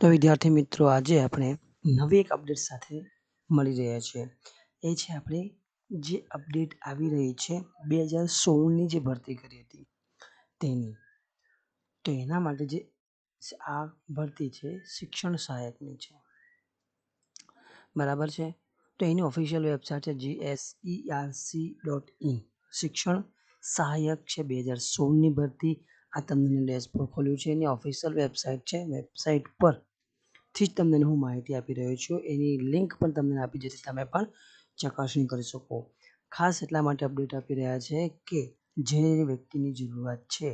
તો વિદ્યાર્થી મિત્રો, આજે આપણે નવી એક અપડેટ સાથે મળી રહ્યા છીએ. એ છે આપણે જે અપડેટ આવી રહી છે, બે હજાર સોળની જે ભરતી કરી હતી તેની. તો એના માટે જે આ ભરતી છે, શિક્ષણ સહાયકની છે. બરાબર છે? તો એની ઓફિશિયલ વેબસાઇટ છે જીએસઈઆરસી ડોટ ઇન શિક્ષણ સહાયક છે બે હજાર સોળની ભરતી આ તમને ડેશબોર્ડ ખોલ્યું છે, એની ઓફિશિયલ વેબસાઇટ છે વેબસાઇટ પરથી જ તમને હું માહિતી આપી રહ્યો છું. એની લિંક પણ તમને આપી જેથી તમે પણ ચકાસણી કરી શકો. ખાસ એટલા માટે અપડેટ આપી રહ્યા છે કે જે વ્યક્તિની જરૂરિયાત છે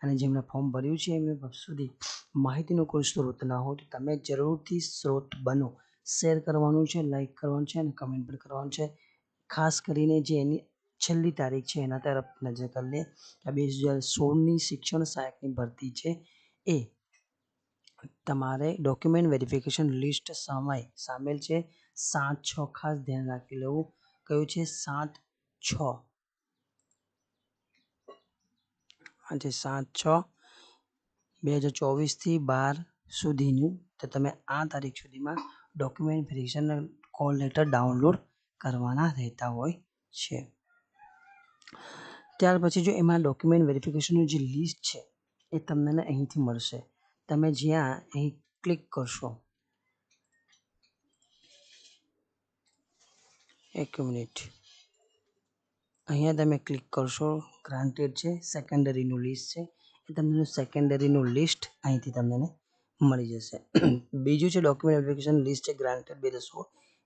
અને જેમણે ફોર્મ ભર્યું છે, એમને સુધી માહિતીનો કોઈ સ્ત્રોત ના હોય, તો તમે જરૂરથી સ્ત્રોત બનો. શેર કરવાનું છે લાઇક કરવાનું છે અને કમેન્ટ પણ કરવાનું છે. ખાસ કરીને જે એની છેલ્લી તારીખ છે, એના તરફ નજર કરી લે. કે બે હજાર સોળની શિક્ષણ સહાયકની ભરતી છે એ તમારે ડોક્યુમેન્ટ વેરિફિકેશન લિસ્ટ સમય સામેલ છે. સાત છ ખાસ ધ્યાન રાખી લેવું. કયું છે? સાત છ. આજે સાત છ. બે હજાર ચોવીસથી બાર સુધીનું. તો તમે આ તારીખ સુધીમાં document verification call letter download કરવાના રહેતા હોય છે. ત્યાર પછી જો એમાં ડોક્યુમેન્ટ વેરિફિકેશનનું જે લિસ્ટ છે, એ તમને અહીંથી મળશે. તમે જ્યાં અહીં ક્લિક કરશો. એક મિનિટ અહીંયા તમે ક્લિક કરશો ગ્રાન્ટેડ છે સેકન્ડરીનું લિસ્ટ છે, એ તમને સેકન્ડરીનું લિસ્ટ અહીંથી તમને મળી જશે. બીજું છે ડોક્યુમેન્ટ વેરિફિકેશન લિસ્ટ છે ગ્રાન્ટેડ બે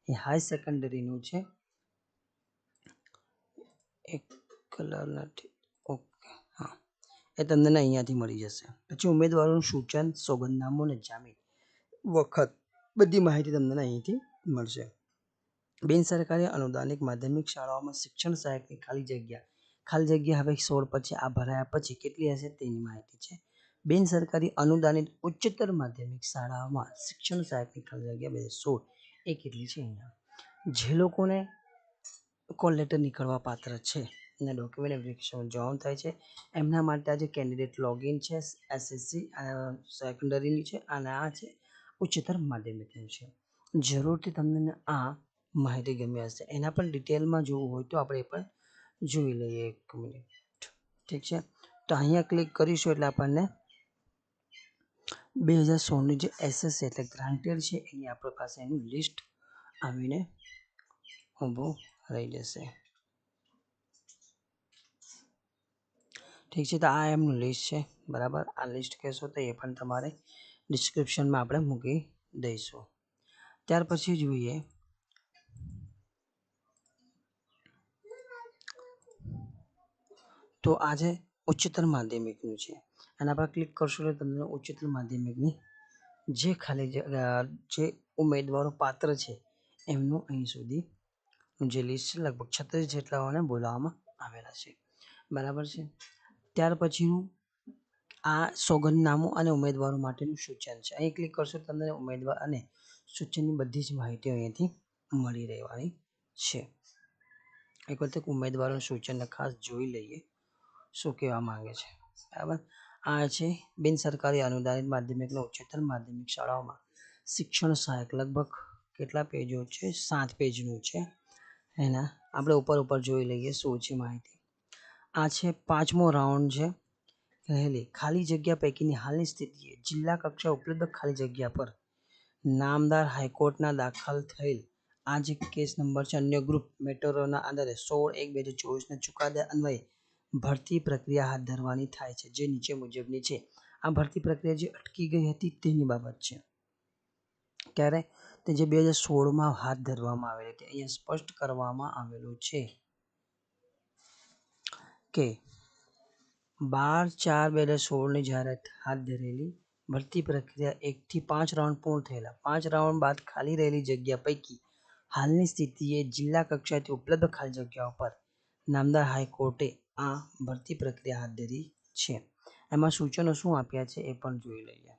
એ હાઈ સેકન્ડરીનું છે. એક કલર નથી ઓકે, હા. એ તમને અહીંયાથી મળી જશે. પછી ઉમેદવારોનું સૂચન, સોગંદનામું અને જામીન વખત બધી માહિતી તમને અહીંથી મળશે. બિન સરકારી અનુદાનિક માધ્યમિક શાળાઓમાં શિક્ષણ સહાયકની ખાલી જગ્યા. ખાલી જગ્યા હવે સોળ પછી આ ભરાયા પછી કેટલી હશે તેની માહિતી છે. બિન સરકારી અનુદાનિત ઉચ્ચતર માધ્યમિક શાળાઓમાં શિક્ષણ સહાયકની ખાલી જગ્યા બે સોળ. એ કેટલી છે અહીંયા? જે લોકોને કોલ લેટર નીકળવા પાત્ર છે અને ડોક્યુમેન્ટ એપ્લિકેશન જોઈન થાય છે. એમના માટે આજે કેન્ડિડેટ લોગિન છે એસએસસી સેકન્ડરીની છે અને આ છે ઉચ્ચતર માધ્યમિકનું છે. જરૂરથી તમને આ માહિતી ગમી હશે. એના પણ ડિટેલમાં જોવું હોય તો આપણે એ પણ જોઈ લઈએ એક મિનિટ ઠીક છે? તો અહીંયા ક્લિક કરીશું એટલે આપણને બે હજાર સોળની જે એસએસ એટલે ગ્રાન્ટેડ છે, એની આપણી પાસે એનું લિસ્ટ આવીને ઊભું રહી જશે. ઠીક છે, તો આ એમનું લિસ્ટ છે. બરાબર? આ લિસ્ટ કહેશો તો એ પણ તમારે ડિસ્ક્રિપ્શનમાં આપણે મૂકી દઈશું. ત્યાર પછી જોઈએ. તો આજે ઉચ્ચતર માધ્યમિકનું છે અને આપણે ક્લિક કરશો એટલે તમને ઉચ્ચતર માધ્યમિકની જે ખાલી જે ઉમેદવારો પાત્ર છે, એમનું અહીં સુધી જે લિસ્ટ છે, લગભગ છત્રીસ જેટલાઓને બોલાવવામાં આવેલા છે. બરાબર છે? ત્યાર પછીનું આ સોગંદનામું અને ઉમેદવારો માટેનું સૂચન છે. અહીં ક્લિક કરશો તમને ઉમેદવાર અને સૂચનની બધી જ માહિતી અહીંયાથી મળી રહેવાની છે. એક વખતે ઉમેદવારોનું સૂચનને ખાસ જોઈ લઈએ શું કહેવા માંગે છે. બરાબર? આ છે બિન સરકારી અનુદાનિત માધ્યમિકના ઉચ્ચતર માધ્યમિક શાળાઓમાં શિક્ષણ સહાયક લગભગ કેટલા પેજો છે? સાત પેજનું છે. એના આપણે ઉપર ઉપર જોઈ લઈએ શું છે માહિતી. આ છે પાંચમો રાઉન્ડ છે. રહેલી ખાલી જગ્યા પૈકીની હાલની સ્થિતિએ જિલ્લા કક્ષા ઉપલબ્ધ ખાલી જગ્યા પર નામદાર હાઈકોર્ટના દાખલ થયેલ આ જે કેસ નંબર છે. અન્ય ગ્રુપ મેટરોના આધારે સોળ એક બે હજાર ચોવીસના ચુકાદા અન્વયે ભરતી પ્રક્રિયા હાથ ધરવાની થાય છે, જે નીચે મુજબની છે. આ ભરતી પ્રક્રિયા જે અટકી ગઈ હતી તેની બાબત છે. ક્યારે? તે જે બે હજાર સોળમાં હાથ ધરવામાં આવેલી હતી. અહીંયા સ્પષ્ટ કરવામાં આવેલું છે. કે બાર, ચાર, બે હજાર સોળની જાહેરાત હાથ ધરેલી ભરતી પ્રક્રિયા એકથી પાંચ રાઉન્ડ પૂર્ણ થયેલા. પાંચ રાઉન્ડ બાદ ખાલી રહેલી જગ્યા પૈકી હાલની સ્થિતિએ જિલ્લા કક્ષાએથી ઉપલબ્ધ ખાલી જગ્યાઓ પર નામદાર હાઈકોર્ટે આ ભરતી પ્રક્રિયા હાથ ધરી છે. એમાં સૂચનો શું આપ્યા છે એ પણ જોઈ લઈએ.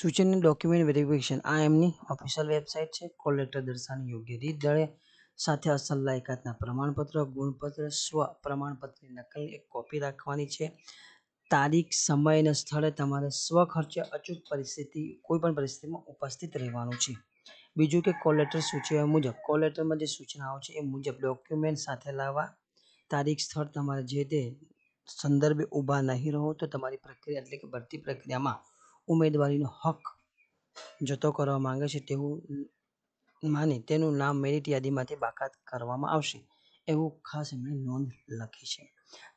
સૂચનની ડોક્યુમેન્ટ વેરિફિકેશન આ એમની ઓફિશિયલ વેબસાઇટ છે. કોલેક્ટર દર્શાવવાની યોગ્ય રીત દળે સાથે અસલ લાયકાતના પ્રમાણપત્ર, ગુણપત્ર, સ્વ પ્રમાણપત્રની નકલની એક કોપી રાખવાની છે. તારીખ, સમય અને સ્થળે તમારે સ્વ ખર્ચે અચૂક પરિસ્થિતિ, કોઈપણ પરિસ્થિતિમાં ઉપસ્થિત રહેવાનું છે. બીજું કે કોલેટર સૂચવ્યા મુજબ. કોલેટરમાં જે સૂચનાઓ છે એ મુજબ ડોક્યુમેન્ટ સાથે લાવવા. તારીખ, સ્થળ તમારે જે તે સંદર્ભે ઊભા નહીં રહો તો તમારી પ્રક્રિયા એટલે કે ભરતી પ્રક્રિયામાં ઉમેદવારીનો હક જતો કરવા માંગે છે તેવું માની તેનું નામ મેરિટ યાદીમાંથી બાકાત કરવામાં આવશે એવું ખાસ એમણે નોંધ લખી છે.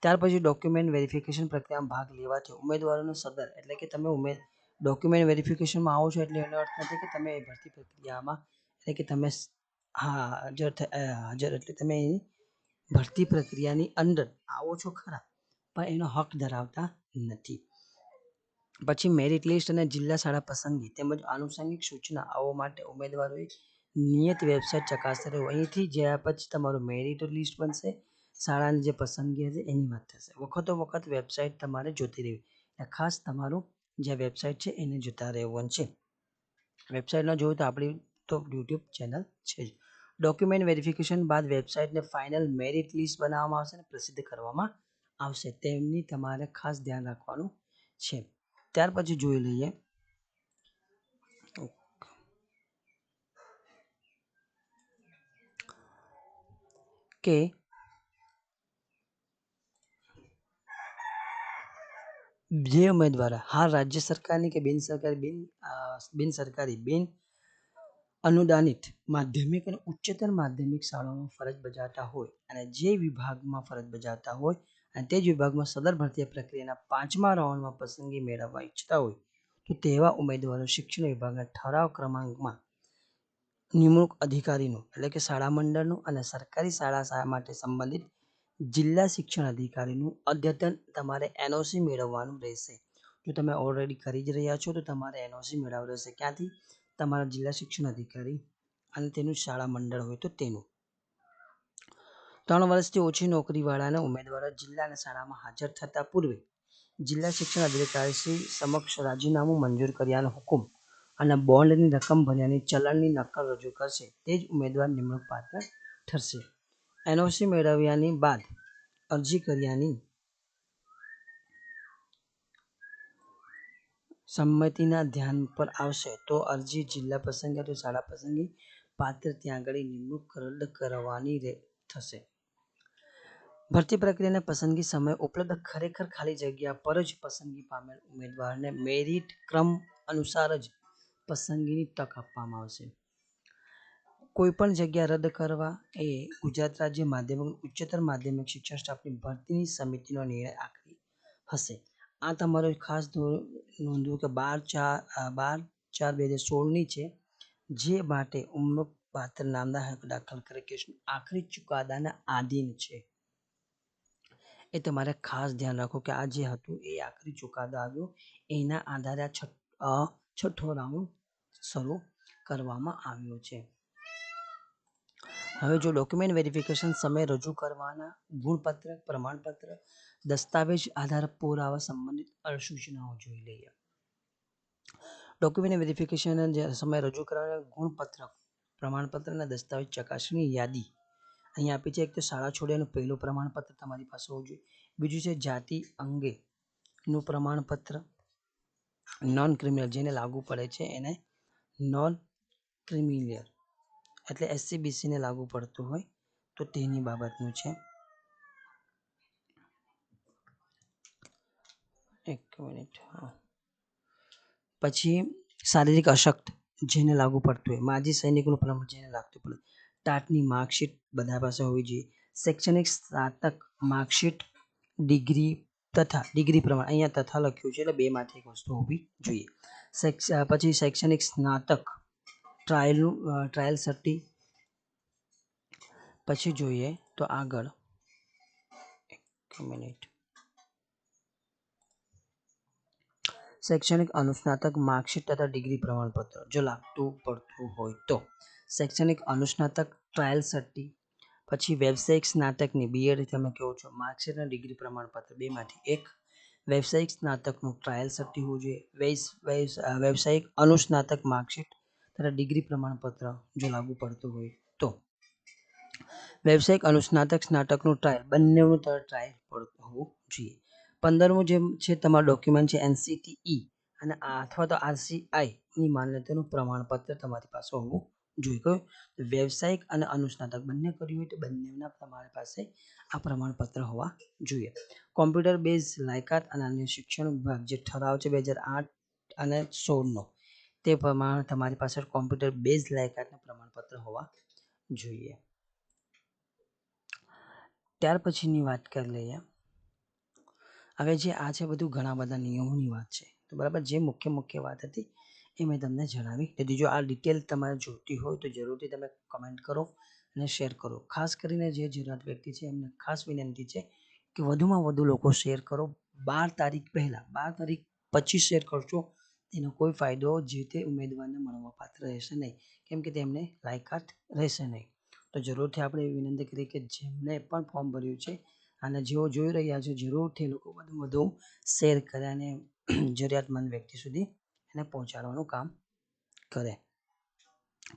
ત્યાર પછી ડોક્યુમેન્ટ વેરિફિકેશન પ્રક્રિયામાં ભાગ લેવાથી ઉમેદવારોનો સદર એટલે કે તમે ઉમેદ ડોક્યુમેન્ટ વેરિફિકેશનમાં આવો છો એટલે એનો અર્થ નથી કે તમે ભરતી પ્રક્રિયામાં એટલે કે તમે હા, હાજર હાજર એટલે તમે ભરતી પ્રક્રિયાની અંદર આવો છો ખરા, પણ એનો હક ધરાવતા નથી. પછી મેરિટ લિસ્ટ અને જિલ્લા શાળા પસંદગી તેમજ આનુષંગિક સૂચના આવવા માટે ઉમેદવારોએ નિયત વેબસાઇટ ચકાસતા રહેવું અહીંથી જ્યાં પછી તમારું મેરિટ લિસ્ટ બનશે, શાળાની જે પસંદગી હશે એની વાત થશે. વખતો વખત વેબસાઇટ તમારે જોતી રહેવી. એટલે ખાસ તમારું જે વેબસાઇટ છે એને જોતા રહેવું છે. વેબસાઇટ ન જોયું તો આપણી તો યુટ્યુબ ચેનલ છે જ. ડોક્યુમેન્ટ વેરિફિકેશન બાદ વેબસાઇટને ફાઇનલ મેરિટ લિસ્ટ બનાવવામાં આવશે અને પ્રસિદ્ધ કરવામાં આવશે. તેમની તમારે ખાસ ધ્યાન રાખવાનું છે. ત્યાર પછી જોઈ લઈએ. કે જે ઉમેદવાર, હા, રાજ્ય સરકારની કે બિન સરકારી, બિન બિન સરકારી, બિન અનુદાનિત માધ્યમિક અને ઉચ્ચતર માધ્યમિક શાળાઓમાં ફરજ બજાવતા હોય અને જે વિભાગમાં ફરજ બજાવતા હોય અને તે જ વિભાગમાં સદર ભરતી પ્રક્રિયાના પાંચમા રાઉન્ડમાં પસંદગી મેળવવા ઈચ્છતા હોય તો તેવા ઉમેદવારો શિક્ષણ વિભાગના ઠરાવ ક્રમાંકમાં નિમણૂક અધિકારીનું એટલે કે શાળા મંડળનું અને સરકારી શાળા માટે સંબંધિત જિલ્લા શિક્ષણ અધિકારીનું અદ્યતન તમારે એનઓસી મેળવવાનું રહેશે. જો તમે ઓલરેડી કરી જ રહ્યા છો તો તમારે એનઓસી મેળવવું રહેશે. ક્યાંથી? તમારા જિલ્લા શિક્ષણ અધિકારી અને તેનું શાળા મંડળ હોય તો તેનું. ત્રણ વર્ષથી ઓછી નોકરીવાળાના ઉમેદવારો જિલ્લા અને શાળામાં હાજર થતા પૂર્વે જિલ્લા શિક્ષણ અધિકારીશ્રી સમક્ષ રાજીનામું મંજૂર કર્યાનો હુકમ અને બોન્ડની રકમ ભર્યાની ચલણની નકલ રજૂ કરશે તે જ ઉમેદવાર નિમણૂક પાત્ર ઠરશે. એનઓસી મેળવ્યાની બાદ અરજી કર્યાની સંમતિના ધ્યાન પર આવશે તો અરજી જિલ્લા પસંદગી શાળા પસંદગી પાત્ર ત્યાં આગળ નિમણૂક રદ કરવાની થશે. ભરતી પ્રક્રિયાના પસંદગી સમયે ઉપલબ્ધ ખરેખર ખાલી જગ્યા પર જ પસંદગી પામેલ ઉમેદવારને મેરિટ ક્રમ અનુસાર જ પસંદગીની તક આપવામાં આવશે. કોઈપણ જગ્યા રદ કરવા એ ગુજરાત રાજ્ય માધ્યમિક ઉચ્ચતર માધ્યમિક શિક્ષણ સ્ટાફની ભરતીની સમિતિનો નિર્ણય આખરી હશે. આ તમારો ખાસ નોંધવું કે બાર ચાર બાર ચાર બે હજાર સોળની છે, જે માટે ઉમંગ પાત્ર નામના દાખલ કરે કેસનું આખરી ચુકાદાના આધીન છે. એ તમારે ખાસ ધ્યાન રાખો કે આ જે હતું એ આખરી ચુકાદો આવ્યો, એના આધારે આ છઠ છઠ્ઠો રાઉન્ડ શરૂ કરવામાં આવ્યો છે. હવે જો ડોક્યુમેન્ટ વેરિફિકેશન સમય રજૂ કરવાના ગુણપત્ર, પ્રમાણપત્ર, દસ્તાવેજ આધાર પુરાવા સંબંધિત અસૂચનાઓ જોઈ લઈએ. ડોક્યુમેન્ટ વેરિફિકેશન સમય રજૂ કરવાના ગુણપત્ર, પ્રમાણપત્ર અને દસ્તાવેજ ચકાસણી યાદી અહીંયા આપી છે એક તો શાળા છોડ્યાનું પહેલું પ્રમાણપત્ર તમારી પાસે હોવું જોઈએ. બીજું છે જાતિ અંગેનું પ્રમાણપત્ર. નોન ક્રિમિનલ જેને લાગુ પડે છે એને નોન ક્રિમિનલ એટલે એસસી બીસીને લાગુ પડતું હોય તો તેની બાબતનું છે. એક મિનિટ પછી શારીરિક અશક્ત જેને લાગુ પડતું હોય, માજી સૈનિકનું પ્રમાણ જેને લાગતું પડે. ટાટની માર્કશીટ બધા પાસે હોવી જોઈએ. શૈક્ષણિક સ્નાતક માર્કશીટ ડિગ્રી તથા ડિગ્રી પ્રમાણ, અહીંયા તથા લખ્યું છે એટલે બેમાંથી એક વસ્તુ હોવી જોઈએ. પછી શૈક્ષણિક સ્નાતક ટ્રાયલનું ટ્રાયલ સર્ટી. પછી જોઈએ તો આગળ. એક મિનિટ. શૈક્ષણિક અનુસ્નાતક માર્કશીટ તથા ડિગ્રી પ્રમાણપત્ર જો લાગતું પડતું હોય તો. શૈક્ષણિક અનુસ્નાતક ટ્રાયલ સર્ટી, પછી વ્યવસાયિક સ્નાતકની બીએડ તમે કહો છો. માર્કશીટ અને ડિગ્રી પ્રમાણપત્ર બેમાંથી એક વ્યવસાયિક સ્નાતકનું ટ્રાયલ સર્ટી હોવું જોઈએ. વૈસ- વૈસ- વ્યવસાયિક અનુસ્નાતક માર્કશીટ તથા ડિગ્રી પ્રમાણપત્ર જો લાગુ પડતું હોય તો. વ્યવસાયિક અનુસ્નાતક સ્નાતકનું ટ્રાયલ બંનેનું ટ્રાયલ હોવું જોઈએ. પંદરમું જે છે તમારું ડોક્યુમેન્ટ છે એનસીટીઈ અને આ અથવા તો આરસીઆઈની માન્યતાનું પ્રમાણપત્ર તમારી પાસે હોવું જોઈએ કયું વ્યવસાયિક અને અનુસ્નાતક બંને કર્યું હોય તો બંનેના તમારી પાસે આ પ્રમાણપત્ર હોવા જોઈએ. કોમ્પ્યુટર બેઝ લાયકાત અને અન્ય શિક્ષણ વિભાગ જે ઠરાવ છે બે હજાર આઠ અને સોળનો, તે પ્રમાણે તમારી પાસે કોમ્પ્યુટર બેઝ લાયકાતના પ્રમાણપત્ર હોવા જોઈએ. ત્યાર પછીની વાત કરી લઈએ. હવે જે આ છે, બધું ઘણા બધા નિયમોની વાત છે. તો બરાબર, જે મુખ્ય મુખ્ય વાત હતી એ મેં તમને જણાવી. દીધી જો આ ડિટેલ તમારે જોઈતી હોય તો જરૂરથી તમે કમેન્ટ કરો અને શેર કરો. ખાસ કરીને જે જરૂરિયાત વ્યક્તિ છે, એમને ખાસ વિનંતી છે કે વધુમાં વધુ લોકો શેર કરો. બાર તારીખ પહેલાં, બાર તારીખ પછી શેર કરશો એનો કોઈ ફાયદો જે તે ઉમેદવારને મળવા પાત્ર રહેશે નહીં. કેમ કે તેમને લાયકાત રહેશે નહીં. તો જરૂરથી આપણે એવી વિનંતી કરીએ કે જેમને પણ ફોર્મ ભર્યું છે અને જેઓ જોઈ રહ્યા છે, જરૂરથી લોકો વધુ વધુ શેર કરે અને જરૂરિયાતમંદ વ્યક્તિ સુધી એને પહોંચાડવાનું કામ કરે.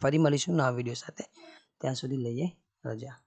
ફરી મળીશું નવા વીડિયો સાથે. ત્યાં સુધી લઈએ રજા.